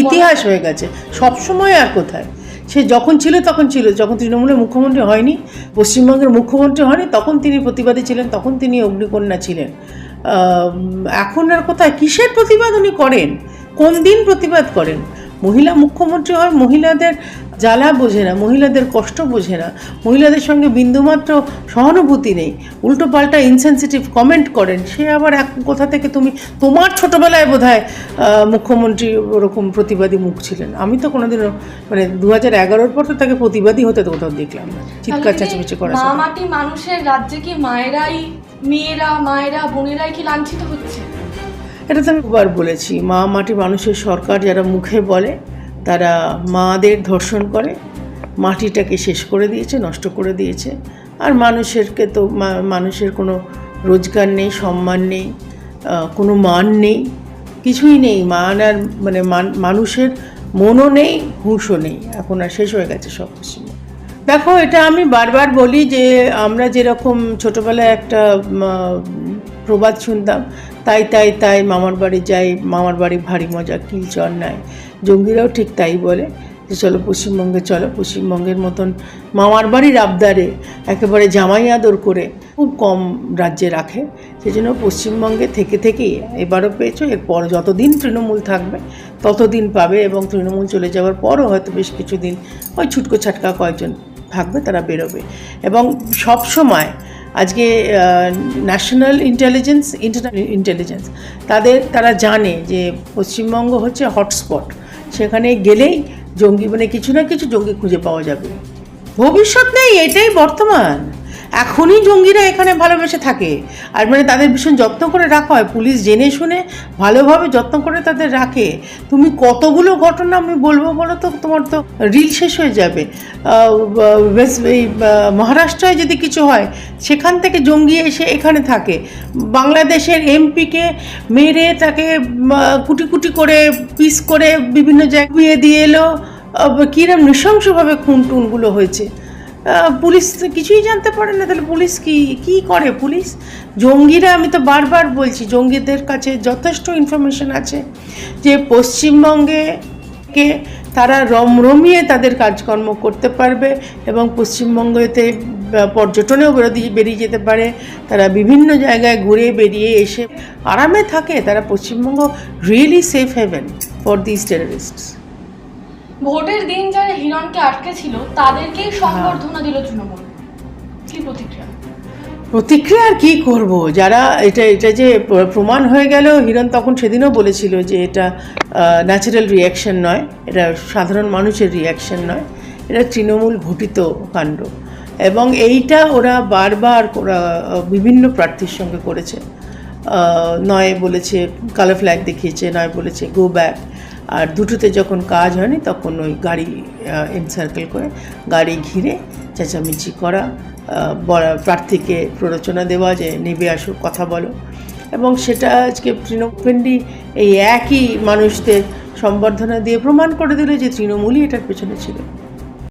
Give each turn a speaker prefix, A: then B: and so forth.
A: ইতিহাস হয়ে গেছে। সবসময় আর কোথায়? সে যখন ছিল, তখন ছিল। যখন তৃণমূলের মুখ্যমন্ত্রী হয়নি, পশ্চিমবঙ্গের মুখ্যমন্ত্রী হয়নি, তখন তিনি প্রতিবাদী ছিলেন, তখন তিনি অগ্নিকন্যা ছিলেন। এখন আর কোথায়? কিসের প্রতিবাদ উনি করেন? কোন দিন প্রতিবাদ করেন? মহিলা মুখ্যমন্ত্রী হয়, মহিলাদের জ্বালা বোঝে না মহিলাদের কষ্ট বোঝে না মহিলাদের সঙ্গে বিন্দুমাত্র সহানুভূতি নেই। উল্টো পাল্টা ইনসেনসিটিভ কমেন্ট করেন। সে আবার এক কোথা থেকে তুমি তোমার ছোটবেলায় বোধ হয় মুখ্যমন্ত্রী ওরকম প্রতিবাদী মুখ ছিলেন। আমি তো কোনোদিনও মানে দু হাজার এগারোর পর তো তাকে প্রতিবাদী হতে তো কোথাও দেখলাম না। চিৎকার চেঁচামেচি করা
B: মাটি মানুষের রাজ্যে কি মায়েরাই মেয়েরা মায়েরা বোনেরাই কি লাঞ্ছিত হচ্ছে?
A: এটা তো আমি দুবার বলেছি। মা মাটি মানুষের সরকার যারা মুখে বলে তারা মাদের ধর্ষণ করে, মাটিটাকে শেষ করে দিয়েছে, নষ্ট করে দিয়েছে। আর মানুষেরকে তো মানুষের কোনো রোজগার নেই, সম্মান নেই কোনো মান নেই, কিছুই নেই। মান আর মানে মান- মানুষের মনও নেই, হুঁশও নেই। এখন আর শেষ হয়ে গেছে সব কিছু দেখো, এটা আমি বারবার বলি যে, আমরা যেরকম ছোটোবেলায় একটা প্রবাদ শুনতাম তাই তাই তাই মামার বাড়ি যাই, মামার বাড়ি ভারী মজা, কিল চর নাই। জঙ্গিরাও ঠিক তাই বলে যে, চলো পশ্চিমবঙ্গে, চলো পশ্চিমবঙ্গের মতন মামার বাড়ির আবদারে একেবারে জামাই আদর করে খুব কম রাজ্যে রাখে। সেজন্য পশ্চিমবঙ্গে থেকে থেকেই এবারও পেয়েছ, এরপর যতদিন তৃণমূল থাকবে, ততদিন পাবে এবং তৃণমূল চলে যাওয়ার পরও হয়তো বেশ কিছুদিন ওই ছুটকো ছাটকা কয়েকজন থাকবে, তারা বেরোবে। এবং সব সময় আজকে ন্যাশনাল ইন্টেলিজেন্স ইন্টারন্যাশনাল ইন্টেলিজেন্স তাদের, তারা জানে যে পশ্চিমবঙ্গ হচ্ছে হটস্পট সেখানে গেলেই জঙ্গি মানে কিছু না কিছু জঙ্গি খুঁজে পাওয়া যাবে। ভবিষ্যৎ নেই, এটাই বর্তমান। এখনই জঙ্গিরা এখানে ভালোবেসে থাকে। আর মানে তাদের ভীষণ যত্ন করে রাখা হয়। পুলিশ জেনে শুনে ভালোভাবে যত্ন করে তাদের রাখে। তুমি কতগুলো ঘটনা আমি বলব বলো তো? তোমার তো রিল শেষ হয়ে যাবে। এই মহারাষ্ট্রায় যদি কিছু হয়, সেখান থেকে জঙ্গি এসে এখানে থাকে। বাংলাদেশের এমপিকে মেরে তাকে কুটি কুটি করে, পিস করে বিভিন্ন জায়গায় দিয়ে এলো। কিরম নৃশংসভাবে খুন টুনগুলো হয়েছে। পুলিশ কিছুই জানতে পারে না, তাহলে পুলিশ কি কি করে পুলিশ? জঙ্গিরা, আমি তো বারবার বলছি, জঙ্গিদের কাছে যথেষ্ট ইনফরমেশন আছে যে পশ্চিমবঙ্গে কে তারা রমরমিয়ে তাদের কাজকর্ম করতে পারবে এবং পশ্চিমবঙ্গতে পর্যটনেও বেরোদি- বেরিয়ে যেতে পারে। তারা বিভিন্ন জায়গায় ঘুরে বেরিয়ে এসে আরামে থাকে। তারা Paschimbanga really safe heaven for this terrorists
B: ভোটের দিন যারা হিরণকে আটকে ছিল তাদেরকেই সংবর্ধনা দিল তৃণমূল। কি প্রতিক্রিয়া?
A: প্রতিক্রিয়া আর কী করব? যারা এটা এটা যে প্রমাণ হয়ে গেল, হিরণ তখন সেদিনও বলেছিল যে এটা ন্যাচারাল রিয়াকশন নয়, এটা সাধারণ মানুষের রিয়াকশন নয়, এটা তৃণমূল ঘটিত কাণ্ড। এবং এইটা ওরা বারবার ওরা বিভিন্ন প্রার্থীর সঙ্গে করেছে। নয় বলেছে কালো ফ্ল্যাগ দেখিয়েছে, নয় বলেছে গো ব্যাক আর দুটোতে যখন কাজ হয়নি, তখন ওই গাড়ি এনসার্কেল করে গাড়ি ঘিরে চেঁচামেচি করা প্রার্থীকে প্ররোচনা দেওয়া যে নেবে আসো, কথা বলো। এবং সেটা আজকে তৃণমূলী এই একই মানুষদের সম্বর্ধনা দিয়ে প্রমাণ করে দিল যে তৃণমূলই এটার পেছনে ছিল।